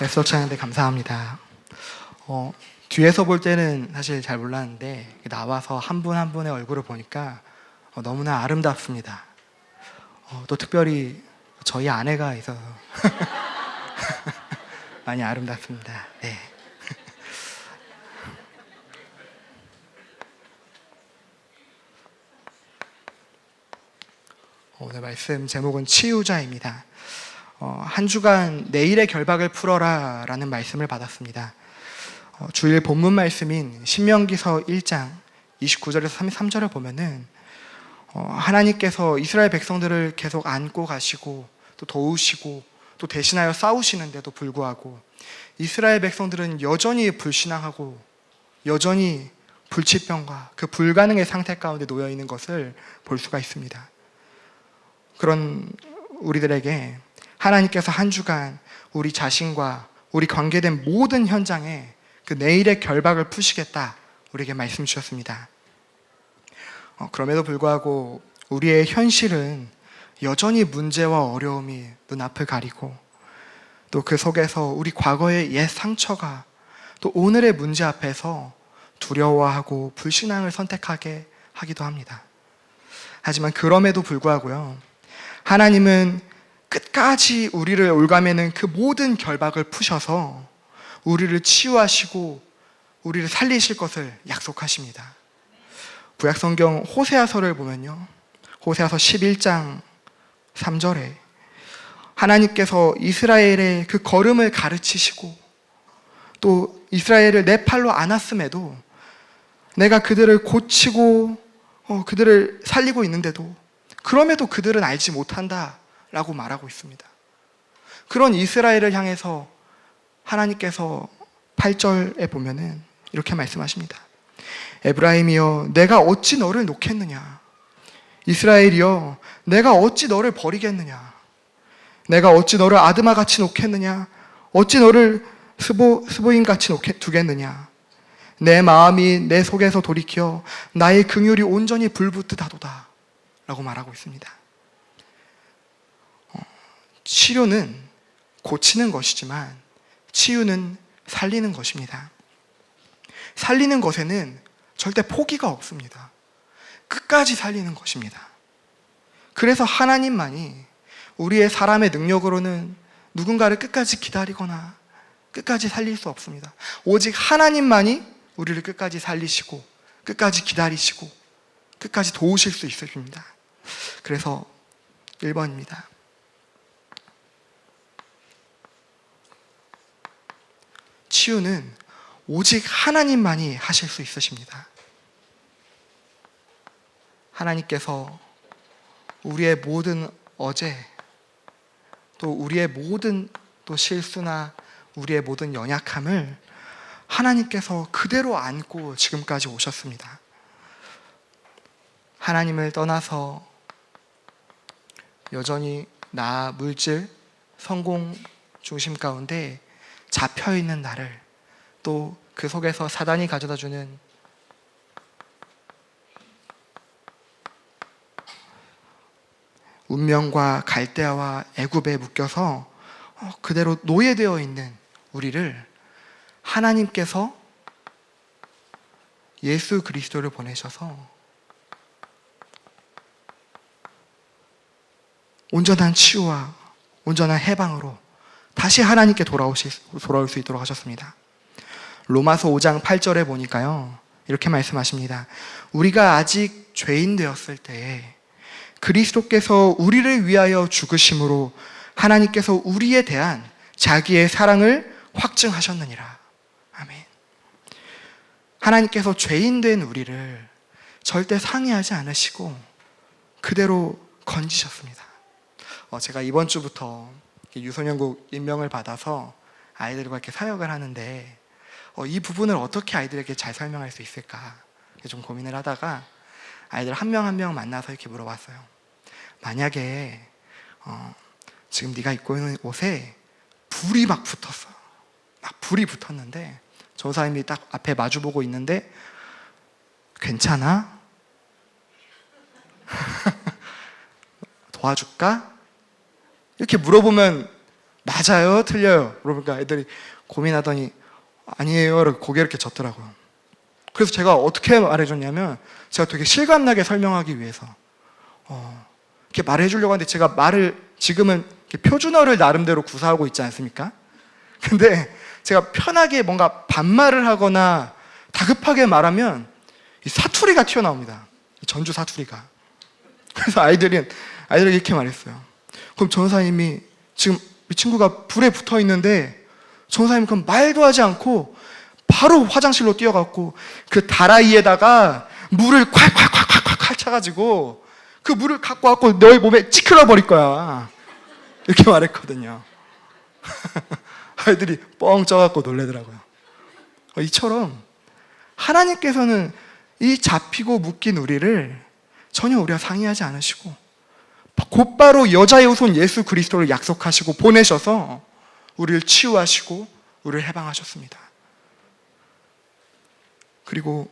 랩서 차는데 감사합니다. 어, 뒤에서 볼 때는 사실 잘 몰랐는데 나와서 한분한 분의 얼굴을 보니까 어, 너무나 아름답습니다. 어, 또 특별히 저희 아내가 있어서 많이 아름답습니다. 네. 오늘 말씀 제목은 치유자입니다. 어, 한 주간 내일의 결박을 풀어라 라는 말씀을 받았습니다. 어, 주일 본문 말씀인 신명기서 1장 29절에서 33절을 보면은 어, 하나님께서 이스라엘 백성들을 계속 안고 가시고 또 도우시고 또 대신하여 싸우시는데도 불구하고 이스라엘 백성들은 여전히 불신앙하고 여전히 불치병과 그 불가능의 상태 가운데 놓여 있는 것을 볼 수가 있습니다. 그런 우리들에게 하나님께서 한 주간 우리 자신과 우리 관계된 모든 현장에 그 내일의 결박을 푸시겠다 우리에게 말씀 주셨습니다. 어, 그럼에도 불구하고 우리의 현실은 여전히 문제와 어려움이 눈앞을 가리고 또 그 속에서 우리 과거의 옛 상처가 또 오늘의 문제 앞에서 두려워하고 불신앙을 선택하게 하기도 합니다. 하지만 그럼에도 불구하고요. 하나님은 끝까지 우리를 올가매는 그 모든 결박을 푸셔서 우리를 치유하시고 우리를 살리실 것을 약속하십니다. 구약 성경 호세아서를 보면요. 호세아서 11장 3절에 하나님께서 이스라엘의 그 걸음을 가르치시고 또 이스라엘을 내 팔로 안았음에도 내가 그들을 고치고 어, 그들을 살리고 있는데도 그럼에도 그들은 알지 못한다 라고 말하고 있습니다. 그런 이스라엘을 향해서 하나님께서 8절에 보면은 이렇게 말씀하십니다. 에브라임이여 내가 어찌 너를 놓겠느냐 이스라엘이여 내가 어찌 너를 버리겠느냐 내가 어찌 너를 아드마 같이 놓겠느냐 어찌 너를 스보, 스보인 같이 놓게, 두겠느냐 내 마음이 내 속에서 돌이켜 나의 긍휼이 온전히 불붙듯 하도다 라고 말하고 있습니다. 어, 치료는 고치는 것이지만 치유는 살리는 것입니다. 살리는 것에는 절대 포기가 없습니다. 끝까지 살리는 것입니다. 그래서 하나님만이 우리의 사람의 능력으로는 누군가를 끝까지 기다리거나 끝까지 살릴 수 없습니다. 오직 하나님만이 우리를 끝까지 살리시고 끝까지 기다리시고 끝까지 도우실 수 있으십니다. 그래서 1번입니다. 치유는 오직 하나님만이 하실 수 있으십니다. 하나님께서 우리의 모든 어제 또 우리의 모든 또 실수나 우리의 모든 연약함을 하나님께서 그대로 안고 지금까지 오셨습니다. 하나님을 떠나서 여전히 나 물질 성공 중심 가운데 잡혀 있는 나를 또 그 속에서 사단이 가져다 주는 운명과 갈대아와 애굽에 묶여서 어, 그대로 노예되어 있는 우리를 하나님께서 예수 그리스도를 보내셔서 온전한 치유와 온전한 해방으로 다시 하나님께 돌아올 수 있도록 하셨습니다. 로마서 5장 8절에 보니까요. 이렇게 말씀하십니다. 우리가 아직 죄인 되었을 때에 그리스도께서 우리를 위하여 죽으심으로 하나님께서 우리에 대한 자기의 사랑을 확증하셨느니라. 아멘. 하나님께서 죄인 된 우리를 절대 상의하지 않으시고 그대로 건지셨습니다. 어, 제가 이번 주부터 유소년국 임명을 받아서 아이들과 이렇게 사역을 하는데 어, 이 부분을 어떻게 아이들에게 잘 설명할 수 있을까 좀 고민을 하다가 아이들 한명 한 명 만나서 이렇게 물어봤어요. 만약에 어, 지금 네가 입고 있는 옷에 불이 막 붙었어. 막 불이 붙었는데 저 사람이 딱 앞에 마주 보고 있는데 괜찮아? 도와줄까? 이렇게 물어보면 맞아요? 틀려요? 물어보니까 애들이 고민하더니 아니에요. 이렇게 고개 이렇게 젓더라고요. 그래서 제가 어떻게 말해줬냐면 제가 되게 실감나게 설명하기 위해서 어, 이렇게 말해주려고 하는데 제가 말을 지금은 표준어를 나름대로 구사하고 있지 않습니까? 근데 제가 편하게 뭔가 반말을 하거나 다급하게 말하면 이 사투리가 튀어나옵니다. 이 전주 사투리가. 그래서 아이들은 아이들이 이렇게 말했어요. 그럼 전사님이 지금 이 친구가 불에 붙어 있는데 전사님 그럼 말도 하지 않고 바로 화장실로 뛰어갔고 그 다라이에다가 물을 콸콸콸콸콸 차가지고 그 물을 갖고 왔고 너희 몸에 찌클어 버릴 거야. 이렇게 말했거든요. 아이들이 뻥 쪄갖고 놀래더라고요. 어, 이처럼 하나님께서는 이 잡히고 묶인 우리를 전혀 우리와 상의하지 않으시고 곧바로 여자의 후손 예수 그리스도를 약속하시고 보내셔서 우리를 치유하시고 우리를 해방하셨습니다. 그리고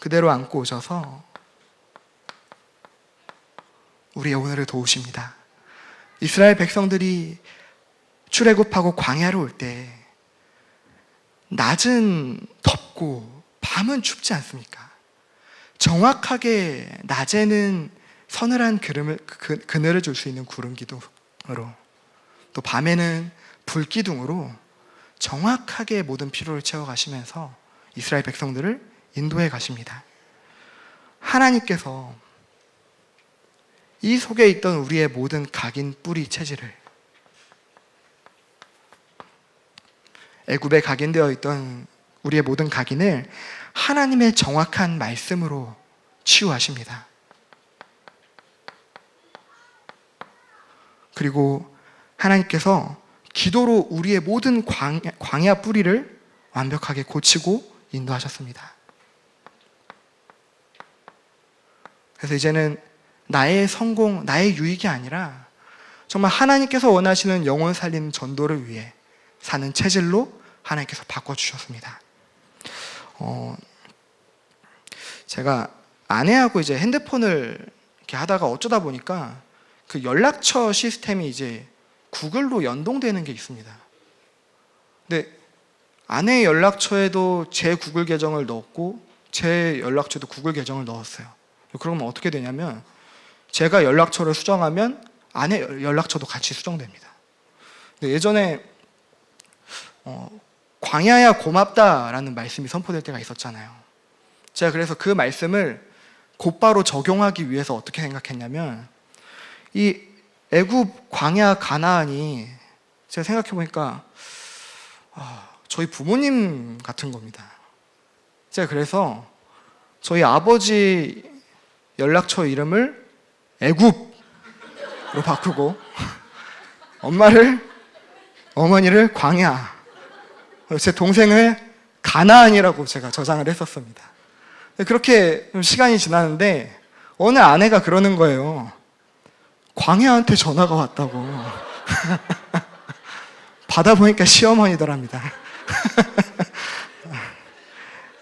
그대로 안고 오셔서 우리의 오늘을 도우십니다. 이스라엘 백성들이 출애굽하고 광야로 올 때 낮은 덥고 밤은 춥지 않습니까? 정확하게 낮에는 서늘한 그름을, 그, 그늘을 줄 수 있는 구름 기둥으로 또 밤에는 불 기둥으로 정확하게 모든 피로를 채워가시면서 이스라엘 백성들을 인도해 가십니다. 하나님께서 이 속에 있던 우리의 모든 각인 뿌리 체질을 애굽에 각인되어 있던 우리의 모든 각인을 하나님의 정확한 말씀으로 치유하십니다. 그리고 하나님께서 기도로 우리의 모든 광야, 뿌리를 완벽하게 고치고 인도하셨습니다. 그래서 이제는 나의 성공, 나의 유익이 아니라 정말 하나님께서 원하시는 영혼 살리는 전도를 위해 사는 체질로 하나님께서 바꿔주셨습니다. 어, 제가 아내하고 이제 핸드폰을 이렇게 하다가 어쩌다 보니까 그 연락처 시스템이 이제 구글로 연동되는 게 있습니다. 근데 아내의 연락처에도 제 구글 계정을 넣었고 제 연락처에도 구글 계정을 넣었어요. 그러면 어떻게 되냐면 제가 연락처를 수정하면 아내 연락처도 같이 수정됩니다. 예전에 어, 광야야 고맙다라는 말씀이 선포될 때가 있었잖아요. 제가 그래서 그 말씀을 곧바로 적용하기 위해서 어떻게 생각했냐면 이 애굽 광야 가나안이 제가 생각해 보니까 아, 저희 부모님 같은 겁니다. 제가 그래서 저희 아버지 연락처 이름을 애굽으로 바꾸고 엄마를 어머니를 광야 제 동생을 가나안이라고 제가 저장을 했었습니다. 그렇게 시간이 지나는데 어느 아내가 그러는 거예요. 광야한테 전화가 왔다고. 받아보니까 시어머니더랍니다.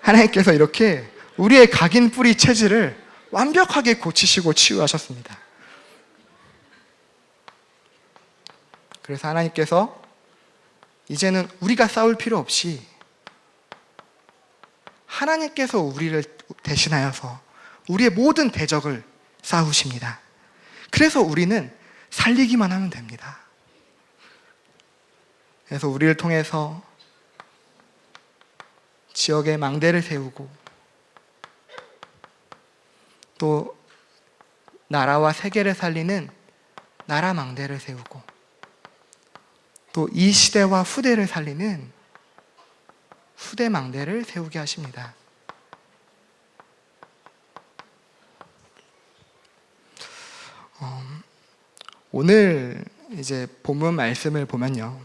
하나님께서 이렇게 우리의 각인 뿌리 체질을 완벽하게 고치시고 치유하셨습니다. 그래서 하나님께서 이제는 우리가 싸울 필요 없이 하나님께서 우리를 대신하여서 우리의 모든 대적을 싸우십니다. 그래서 우리는 살리기만 하면 됩니다. 그래서 우리를 통해서 지역의 망대를 세우고 또 나라와 세계를 살리는 나라 망대를 세우고 또 이 시대와 후대를 살리는 후대 망대를 세우게 하십니다. 어, 오늘 이제 본문 말씀을 보면요.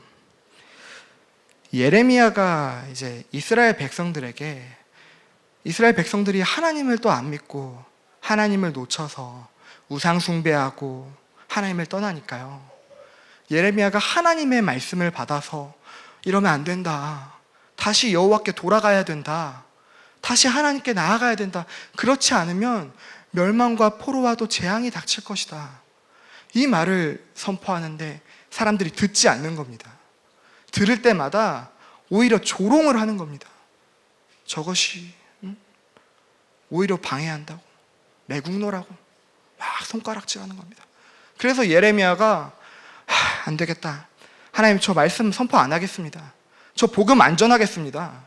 예레미야가 이제 이스라엘 백성들에게 이스라엘 백성들이 하나님을 또 안 믿고 하나님을 놓쳐서 우상 숭배하고 하나님을 떠나니까요. 예레미야가 하나님의 말씀을 받아서 이러면 안 된다. 다시 여호와께 돌아가야 된다. 다시 하나님께 나아가야 된다. 그렇지 않으면 멸망과 포로와도 재앙이 닥칠 것이다. 이 말을 선포하는데 사람들이 듣지 않는 겁니다. 들을 때마다 오히려 조롱을 하는 겁니다. 저것이 응? 오히려 방해한다고 매국노라고 막 손가락질하는 겁니다. 그래서 예레미야가 하, 안 되겠다. 하나님 저 말씀 선포 안 하겠습니다. 저 복음 안 전하겠습니다.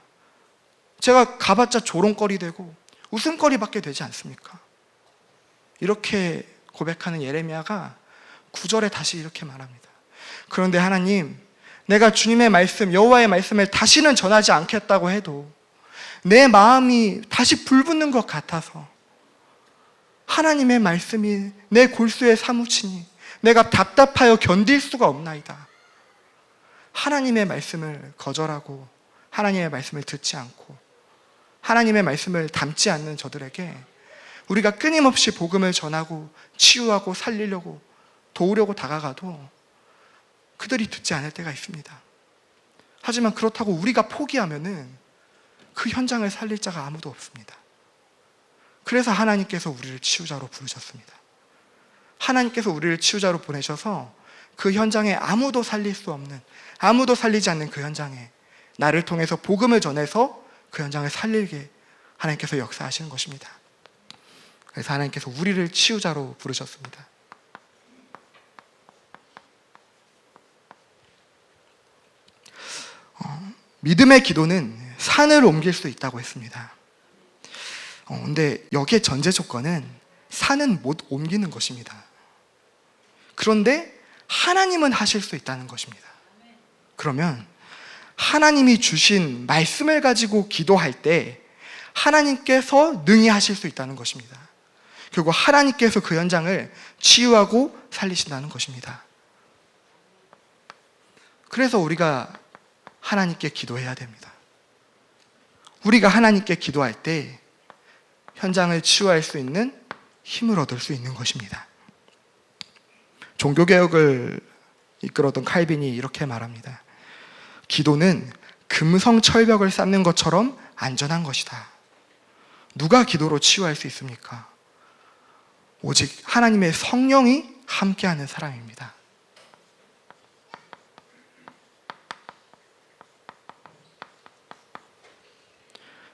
제가 가봤자 조롱거리 되고 웃음거리밖에 되지 않습니까? 이렇게 고백하는 예레미야가 구절에 다시 이렇게 말합니다. 그런데 하나님, 내가 주님의 말씀, 여호와의 말씀을 다시는 전하지 않겠다고 해도 내 마음이 다시 불붙는 것 같아서 하나님의 말씀이 내 골수에 사무치니 내가 답답하여 견딜 수가 없나이다. 하나님의 말씀을 거절하고 하나님의 말씀을 듣지 않고 하나님의 말씀을 담지 않는 저들에게 우리가 끊임없이 복음을 전하고 치유하고 살리려고 도우려고 다가가도 그들이 듣지 않을 때가 있습니다. 하지만 그렇다고 우리가 포기하면은 그 현장을 살릴 자가 아무도 없습니다. 그래서 하나님께서 우리를 치유자로 부르셨습니다. 하나님께서 우리를 치유자로 보내셔서 그 현장에 아무도 살릴 수 없는, 아무도 살리지 않는 그 현장에 나를 통해서 복음을 전해서 그 현장을 살리게 하나님께서 역사하시는 것입니다. 그래서 하나님께서 우리를 치유자로 부르셨습니다. 어, 믿음의 기도는 산을 옮길 수 있다고 했습니다. 어, 근데 여기에 전제 조건은 산은 못 옮기는 것입니다. 그런데 하나님은 하실 수 있다는 것입니다. 그러면 하나님이 주신 말씀을 가지고 기도할 때 하나님께서 능히 하실 수 있다는 것입니다. 결국 하나님께서 그 현장을 치유하고 살리신다는 것입니다. 그래서 우리가 하나님께 기도해야 됩니다. 우리가 하나님께 기도할 때 현장을 치유할 수 있는 힘을 얻을 수 있는 것입니다. 종교개혁을 이끌었던 칼빈이 이렇게 말합니다. 기도는 금성 철벽을 쌓는 것처럼 안전한 것이다. 누가 기도로 치유할 수 있습니까? 오직 하나님의 성령이 함께하는 사람입니다.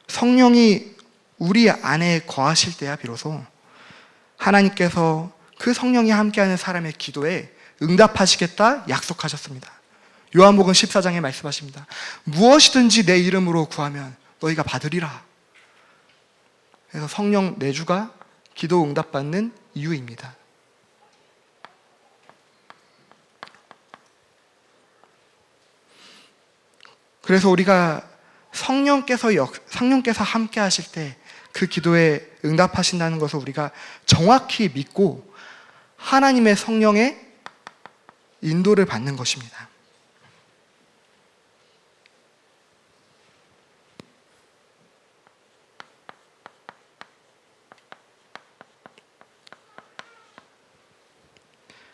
성령이 우리 안에 거하실 때야 비로소 하나님께서 그 성령이 함께하는 사람의 기도에 응답하시겠다 약속하셨습니다. 요한복음 14장에 말씀하십니다. 무엇이든지 내 이름으로 구하면 너희가 받으리라. 그래서 성령 내주가 기도 응답받는 이유입니다. 그래서 우리가 성령께서 역, 성령께서 함께 하실 때 그 기도에 응답하신다는 것을 우리가 정확히 믿고 하나님의 성령의 인도를 받는 것입니다.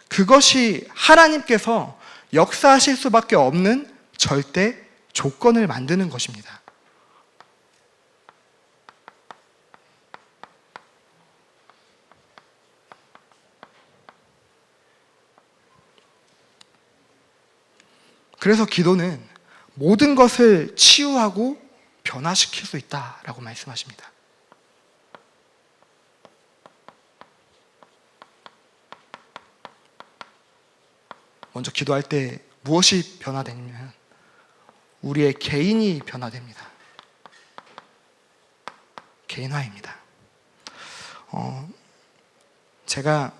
그것이 하나님께서 역사하실 수밖에 없는 절대 조건을 만드는 것입니다. 그래서 기도는 모든 것을 치유하고 변화시킬 수 있다라고 말씀하십니다. 먼저 기도할 때 무엇이 변화되냐면 우리의 개인이 변화됩니다. 개인화입니다. 어, 제가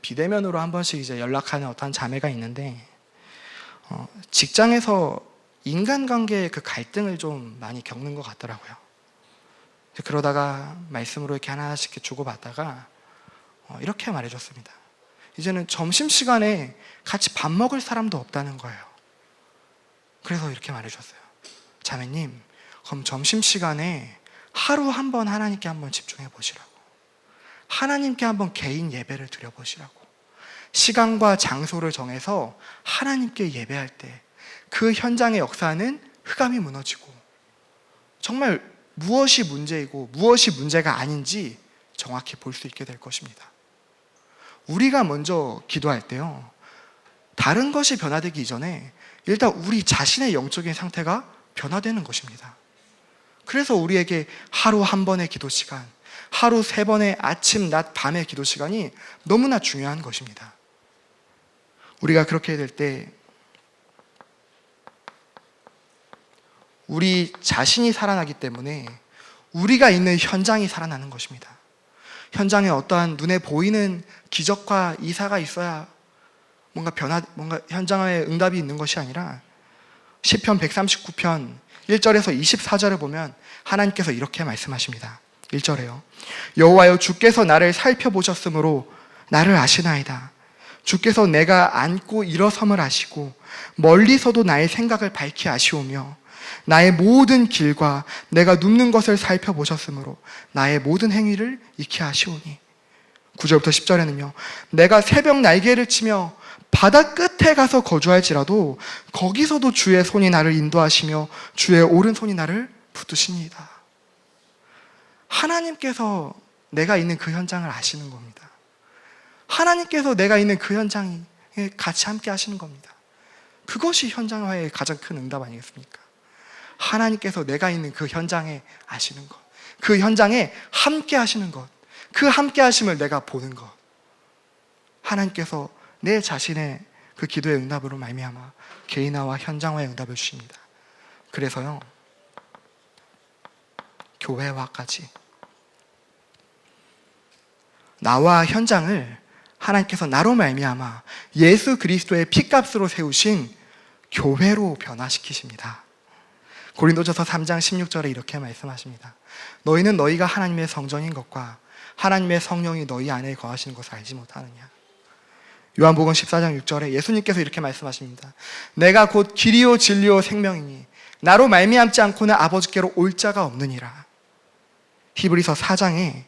비대면으로 한 번씩 이제 연락하는 어떤 자매가 있는데 어, 직장에서 인간관계의 그 갈등을 좀 많이 겪는 것 같더라고요. 그러다가 말씀으로 이렇게 하나씩 주고받다가 어, 이렇게 말해줬습니다. 이제는 점심시간에 같이 밥 먹을 사람도 없다는 거예요. 그래서 이렇게 말해줬어요. 자매님, 그럼 점심시간에 하루 한 번 하나님께 한번 집중해 보시라고. 하나님께 한번 개인 예배를 드려보시라고. 시간과 장소를 정해서 하나님께 예배할 때 그 현장의 역사는 흑암이 무너지고 정말 무엇이 문제이고 무엇이 문제가 아닌지 정확히 볼 수 있게 될 것입니다. 우리가 먼저 기도할 때요. 다른 것이 변화되기 이전에 일단 우리 자신의 영적인 상태가 변화되는 것입니다. 그래서 우리에게 하루 한 번의 기도 시간, 하루 세 번의 아침, 낮, 밤의 기도 시간이 너무나 중요한 것입니다. 우리가 그렇게 될 때 우리 자신이 살아나기 때문에 우리가 있는 현장이 살아나는 것입니다. 현장에 어떠한 눈에 보이는 기적과 이사가 있어야 뭔가 변화, 뭔가 현장에 응답이 있는 것이 아니라 시편 139편 1절에서 24절을 보면 하나님께서 이렇게 말씀하십니다. 1절에요. 여호와여 주께서 나를 살펴보셨으므로 나를 아시나이다. 주께서 내가 앉고 일어섬을 아시고 멀리서도 나의 생각을 밝히 아시오며 나의 모든 길과 내가 눕는 것을 살펴보셨으므로 나의 모든 행위를 익히 아시오니 9절부터 10절에는요. 내가 새벽 날개를 치며 바다 끝에 가서 거주할지라도 거기서도 주의 손이 나를 인도하시며 주의 오른손이 나를 붙드십니다. 하나님께서 내가 있는 그 현장을 아시는 겁니다. 하나님께서 내가 있는 그 현장에 같이 함께 하시는 겁니다. 그것이 현장화의 가장 큰 응답 아니겠습니까? 하나님께서 내가 있는 그 현장에 아시는 것, 그 현장에 함께 하시는 것, 그 함께 하심을 내가 보는 것. 하나님께서 내 자신의 그 기도의 응답으로 말미암아 개인화와 현장화의 응답을 주십니다. 그래서요. 교회와까지 나와 현장을 하나님께서 나로 말미암아 예수 그리스도의 피값으로 세우신 교회로 변화시키십니다. 고린도전서 3장 16절에 이렇게 말씀하십니다. 너희는 너희가 하나님의 성전인 것과 하나님의 성령이 너희 안에 거하시는 것을 알지 못하느냐. 요한복음 14장 6절에 예수님께서 이렇게 말씀하십니다. 내가 곧 길이요 진리요 생명이니 나로 말미암지 않고는 아버지께로 올 자가 없느니라. 히브리서 4장에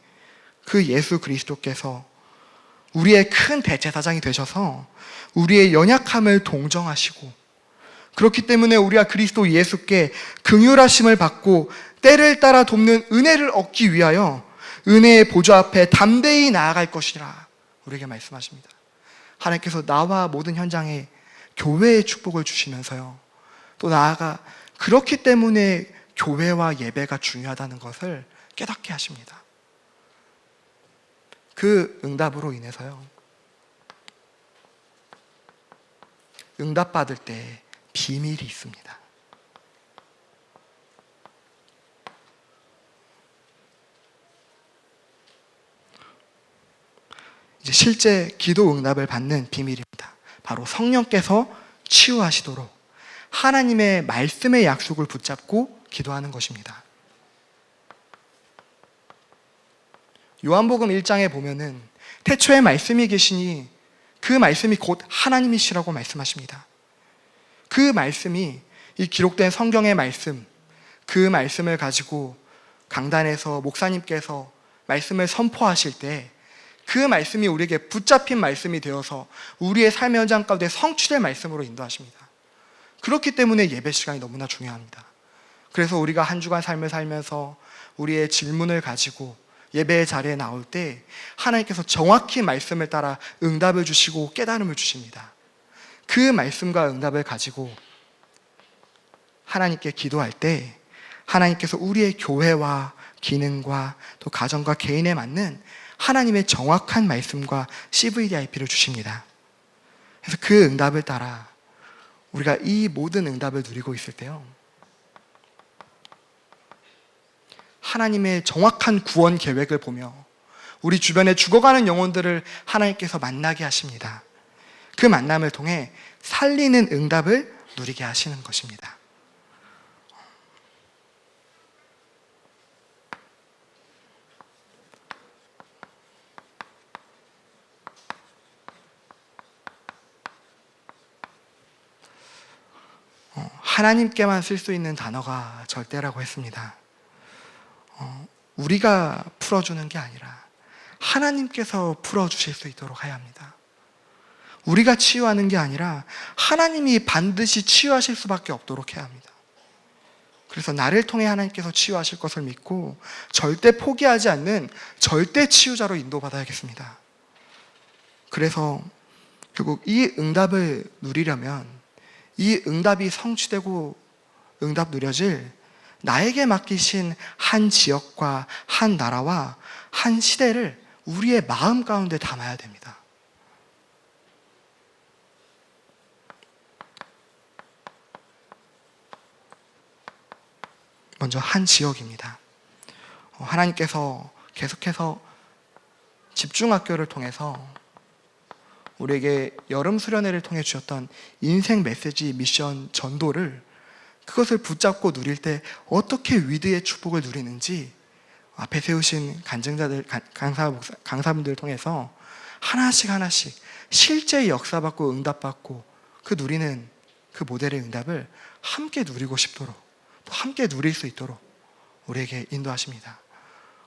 그 예수 그리스도께서 우리의 큰 대제사장이 되셔서 우리의 연약함을 동정하시고 그렇기 때문에 우리가 그리스도 예수께 긍휼하심을 받고 때를 따라 돕는 은혜를 얻기 위하여 은혜의 보좌 앞에 담대히 나아갈 것이라 우리에게 말씀하십니다. 하나님께서 나와 모든 현장에 교회의 축복을 주시면서요. 또 나아가 그렇기 때문에 교회와 예배가 중요하다는 것을 깨닫게 하십니다. 그 응답으로 인해서요. 응답받을 때 비밀이 있습니다. 이제 실제 기도 응답을 받는 비밀입니다. 바로 성령께서 치유하시도록 하나님의 말씀의 약속을 붙잡고 기도하는 것입니다. 요한복음 1장에 보면은 태초에 말씀이 계시니 그 말씀이 곧 하나님이시라고 말씀하십니다. 그 말씀이 이 기록된 성경의 말씀, 그 말씀을 가지고 강단에서 목사님께서 말씀을 선포하실 때 그 말씀이 우리에게 붙잡힌 말씀이 되어서 우리의 삶의 현장 가운데 성취될 말씀으로 인도하십니다. 그렇기 때문에 예배 시간이 너무나 중요합니다. 그래서 우리가 한 주간 삶을 살면서 우리의 질문을 가지고 예배의 자리에 나올 때 하나님께서 정확히 말씀을 따라 응답을 주시고 깨달음을 주십니다. 그 말씀과 응답을 가지고 하나님께 기도할 때 하나님께서 우리의 교회와 기능과 또 가정과 개인에 맞는 하나님의 정확한 말씀과 CVDIP를 주십니다. 그래서 그 응답을 따라 우리가 이 모든 응답을 누리고 있을 때요. 하나님의 정확한 구원 계획을 보며 우리 주변에 죽어가는 영혼들을 하나님께서 만나게 하십니다. 그 만남을 통해 살리는 응답을 누리게 하시는 것입니다. 어, 하나님께만 쓸 수 있는 단어가 절대라고 했습니다. 어, 우리가 풀어주는 게 아니라 하나님께서 풀어주실 수 있도록 해야 합니다. 우리가 치유하는 게 아니라 하나님이 반드시 치유하실 수밖에 없도록 해야 합니다. 그래서 나를 통해 하나님께서 치유하실 것을 믿고 절대 포기하지 않는 절대 치유자로 인도받아야겠습니다. 그래서 결국 이 응답을 누리려면 이 응답이 성취되고 응답 누려질 나에게 맡기신 한 지역과 한 나라와 한 시대를 우리의 마음 가운데 담아야 됩니다. 먼저 한 지역입니다. 어, 하나님께서 계속해서 집중학교를 통해서 우리에게 여름 수련회를 통해 주셨던 인생 메시지 미션 전도를 그것을 붙잡고 누릴 때 어떻게 위드의 축복을 누리는지 앞에 세우신 간증자들 강사 강사분들을 통해서 하나씩 하나씩 실제 역사받고 응답받고 그 누리는 그 모델의 응답을 함께 누리고 싶도록 또 함께 누릴 수 있도록 우리에게 인도하십니다.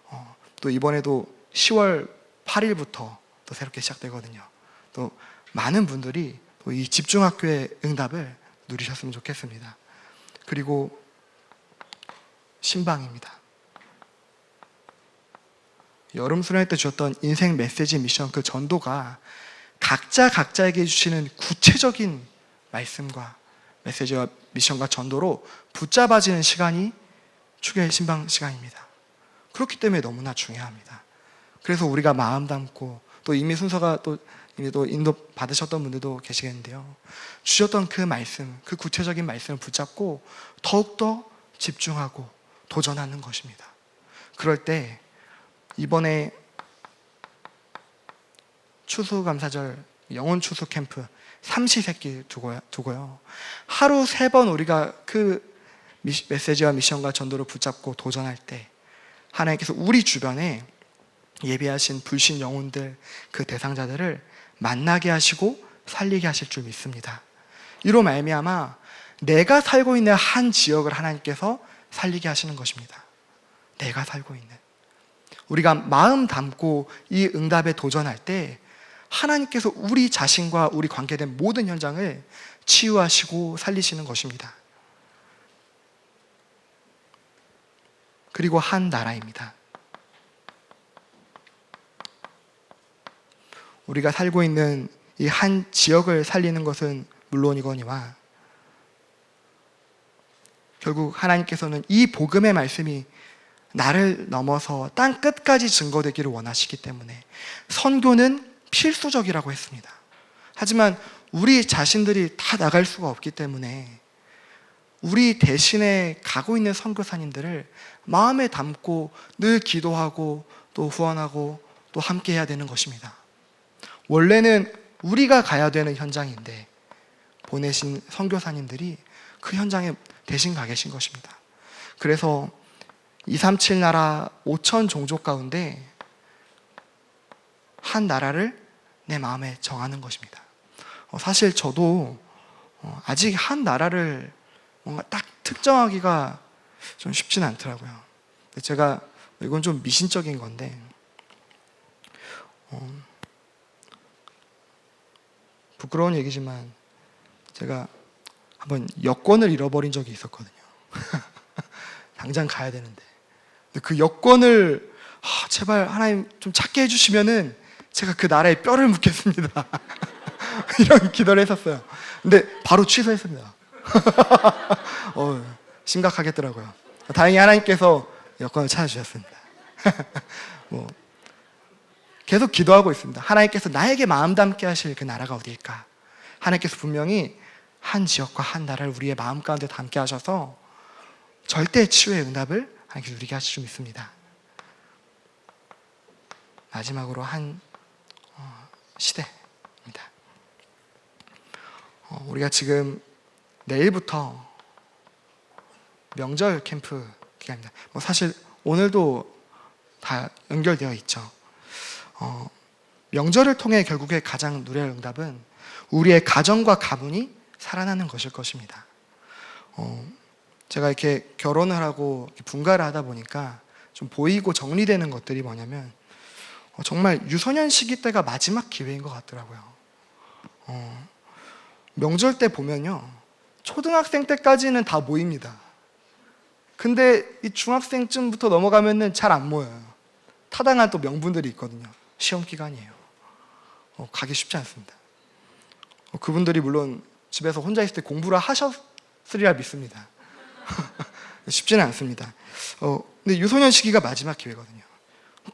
어, 또 이번에도 10월 8일부터 또 새롭게 시작되거든요. 또 많은 분들이 또 이 집중학교의 응답을 누리셨으면 좋겠습니다. 그리고 신방입니다. 여름 수련회 때 주었던 인생 메시지 미션 그 전도가 각자 각자에게 주시는 구체적인 말씀과 메시지와 미션과 전도로 붙잡아지는 시간이 축의 신방 시간입니다. 그렇기 때문에 너무나 중요합니다. 그래서 우리가 마음 담고 또 이미 순서가 또 또 인도 받으셨던 분들도 계시겠는데요. 주셨던 그 말씀, 그 구체적인 말씀을 붙잡고 더욱더 집중하고 도전하는 것입니다. 그럴 때 이번에 추수감사절 영혼 추수 캠프 삼시세끼 두고요, 두고요. 하루 세 번 우리가 그 메시지와 미션과 전도를 붙잡고 도전할 때 하나님께서 우리 주변에 예배하신 불신 영혼들 그 대상자들을 만나게 하시고 살리게 하실 줄 믿습니다. 이로 말미암아 내가 살고 있는 한 지역을 하나님께서 살리게 하시는 것입니다. 내가 살고 있는 우리가 마음 담고 이 응답에 도전할 때 하나님께서 우리 자신과 우리 관계된 모든 현장을 치유하시고 살리시는 것입니다. 그리고 한 나라입니다. 우리가 살고 있는 이 한 지역을 살리는 것은 물론이거니와 결국 하나님께서는 이 복음의 말씀이 나를 넘어서 땅 끝까지 증거되기를 원하시기 때문에 선교는 필수적이라고 했습니다. 하지만 우리 자신들이 다 나갈 수가 없기 때문에 우리 대신에 가고 있는 선교사님들을 마음에 담고 늘 기도하고 또 후원하고 또 함께 해야 되는 것입니다. 원래는 우리가 가야 되는 현장인데 보내신 선교사님들이 그 현장에 대신 가 계신 것입니다. 그래서 237 나라 5천 종족 가운데 한 나라를 내 마음에 정하는 것입니다. 어, 사실 저도 어, 아직 한 나라를 뭔가 딱 특정하기가 좀 쉽지는 않더라고요. 제가 이건 좀 미신적인 건데 어, 부끄러운 얘기지만 제가 한번 여권을 잃어버린 적이 있었거든요. 당장 가야 되는데. 그 여권을 아, 제발 하나님 좀 찾게 해주시면은 제가 그 나라에 뼈를 묻겠습니다. 이런 기도를 했었어요. 근데 바로 취소했습니다. 어, 심각하겠더라고요. 다행히 하나님께서 여권을 찾아주셨습니다. 뭐 계속 기도하고 있습니다. 하나님께서 나에게 마음 담게 하실 그 나라가 어디일까? 하나님께서 분명히 한 지역과 한 나라를 우리의 마음 가운데 담게 하셔서 절대 치유의 응답을 하나님께서 누리게 하실 줄 믿습니다. 마지막으로 한 어, 시대입니다. 어, 우리가 지금 내일부터 명절 캠프 기간입니다. 뭐 사실 오늘도 다 연결되어 있죠. 어, 명절을 통해 결국에 가장 누릴 응답은 우리의 가정과 가문이 살아나는 것일 것입니다. 어, 제가 이렇게 결혼을 하고 분가를 하다 보니까 좀 보이고 정리되는 것들이 뭐냐면 어, 정말 유소년 시기 때가 마지막 기회인 것 같더라고요. 어, 명절 때 보면요. 초등학생 때까지는 다 모입니다. 근데 이 중학생쯤부터 넘어가면은 잘 안 모여요. 타당한 또 명분들이 있거든요. 시험 기간이에요. 어, 가기 쉽지 않습니다. 어, 그분들이 물론 집에서 혼자 있을 때 공부를 하셨으리라 믿습니다. 쉽지는 않습니다. 어, 근데 유소년 시기가 마지막 기회거든요.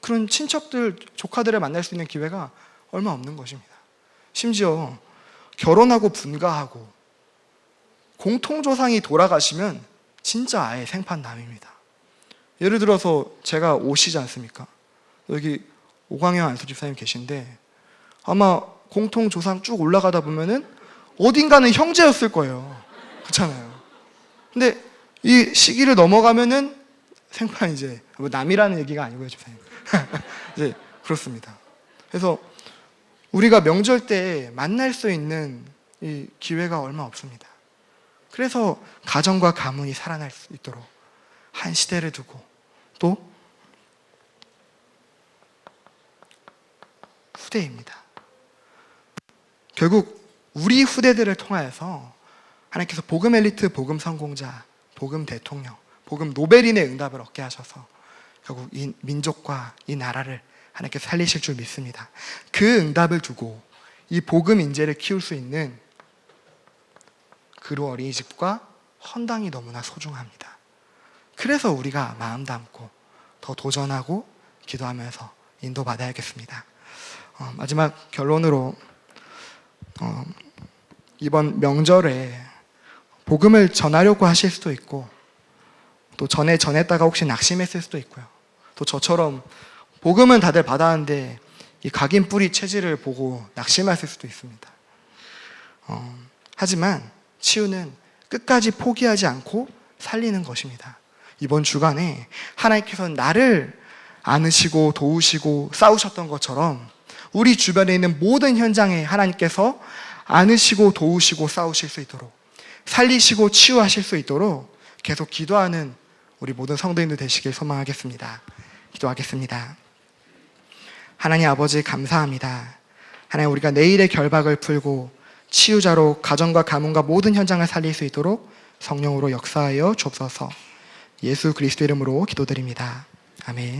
그런 친척들, 조카들을 만날 수 있는 기회가 얼마 없는 것입니다. 심지어 결혼하고 분가하고 공통조상이 돌아가시면 진짜 아예 생판 남입니다. 예를 들어서 제가 오시지 않습니까? 여기 오광영 안수 집사님 계신데 아마 공통조상 쭉 올라가다 보면은 어딘가는 형제였을 거예요. 그렇잖아요. 근데 이 시기를 넘어가면은 생판 이제 뭐 남이라는 얘기가 아니고요, 집사님. 이제 그렇습니다. 그래서 우리가 명절 때 만날 수 있는 이 기회가 얼마 없습니다. 그래서 가정과 가문이 살아날 수 있도록 한 시대를 두고 또 후대입니다. 결국 우리 후대들을 통하여서 하나님께서 복음 엘리트, 복음 성공자, 복음 대통령, 복음 노벨인의 응답을 얻게 하셔서 결국 이 민족과 이 나라를 하나님께서 살리실 줄 믿습니다. 그 응답을 두고 이 복음 인재를 키울 수 있는 그루 어린이집과 헌당이 너무나 소중합니다. 그래서 우리가 마음 담고 더 도전하고 기도하면서 인도받아야겠습니다. 어, 마지막 결론으로 어, 이번 명절에 복음을 전하려고 하실 수도 있고 또 전에 전했다가 혹시 낙심했을 수도 있고요. 또 저처럼 복음은 다들 받았는데 이 각인 뿌리 체질을 보고 낙심하실 수도 있습니다. 어, 하지만 치유는 끝까지 포기하지 않고 살리는 것입니다. 이번 주간에 하나님께서 나를 안으시고 도우시고 싸우셨던 것처럼 우리 주변에 있는 모든 현장에 하나님께서 안으시고 도우시고 싸우실 수 있도록 살리시고 치유하실 수 있도록 계속 기도하는 우리 모든 성도님들 되시길 소망하겠습니다. 기도하겠습니다. 하나님 아버지 감사합니다. 하나님 우리가 내일의 결박을 풀고 치유자로 가정과 가문과 모든 현장을 살릴 수 있도록 성령으로 역사하여 주옵소서. 예수 그리스도 이름으로 기도드립니다. 아멘.